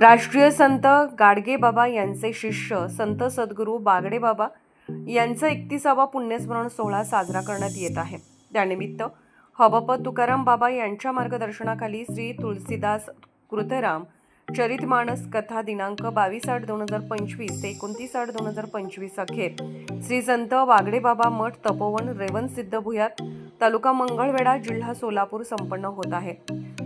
राष्ट्रीय संत गाडगे बाबा यांचे शिष्य संत सद्गुरू बागडे बाबा यांचा एकतीसावा पुण्यस्मरण सोहळा साजरा करण्यात येत आहे. त्यानिमित्त हबप तुकाराम बाबा यांच्या मार्गदर्शनाखाली श्री तुलसीदास कृतराम चरितमानस कथा दिनांक बावीस आठ दोन हजार पंचवीस ते एकोणतीस आठ दोन हजार पंचवीस अखेर श्री संत वागडे बाबा मठ तपोवन रेवन सिद्ध भुयात तालुका मंगळवेढा जिल्हा सोलापूर संपन्न होत आहे.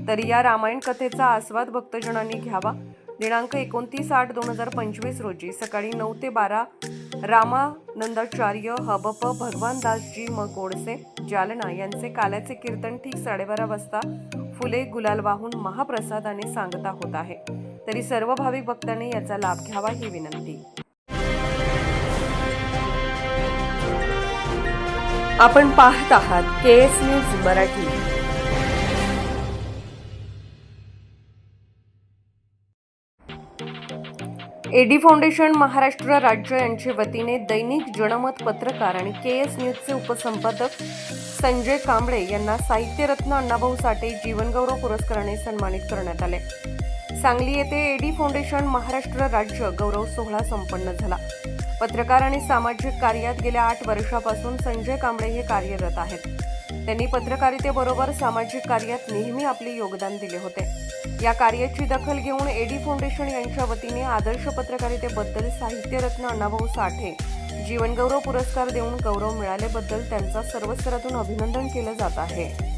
तरी या रामायण कथेचा आस्वाद भक्तजनांनी घ्यावा. दिनांक एकोणतीस आठ दोन हजार पंचवीस रोजी सकाळी नऊ ते बारा रामानंदाचार्य हबप भगवानदासजी म गोडसे जालना यांचे काल्याचे कीर्तन ठीक साडेबारा वाजता फुले गुलाल वाहून महाप्रसादाने सांगता होत आहे. तरी सर्व भाविक भक्तांनी याचा लाभ घ्यावा ही विनंती. आपण पाहत आहात K S news Marathi. AD foundation Maharashtra राज्य यांच्या वतीने दैनिक जनमत पत्रकार आणि के एस न्यूजचे उपसंपादक संजय कांबळे यांना साहित्यरत्न अण्णाभाऊ साठे जीवनगौरव पुरस्काराने सन्मानित करण्यात आले. सांगली येथे एडी फाउंडेशन महाराष्ट्र राज्य गौरव सोहळा संपन्न झाला. पत्रकार आणि सामाजिक कार्यात गेल्या आठ वर्षापासून संजय कांबळे हे कार्यरत आहेत. त्यांनी पत्रकारितेबरोबर सामाजिक कार्यात नेहमी आपले योगदान दिले होते. या कार्याची दखल घेऊन एडी फाउंडेशन यांच्या वतीने आदर्श पत्रकारितेबद्दल साहित्यरत्न अण्णाभाऊ साठे जीवनगौरव पुरस्कार देऊन गौरव मिळाल्याबद्दल त्यांचा सर्व स्तरातून अभिनंदन केलं जात आहे.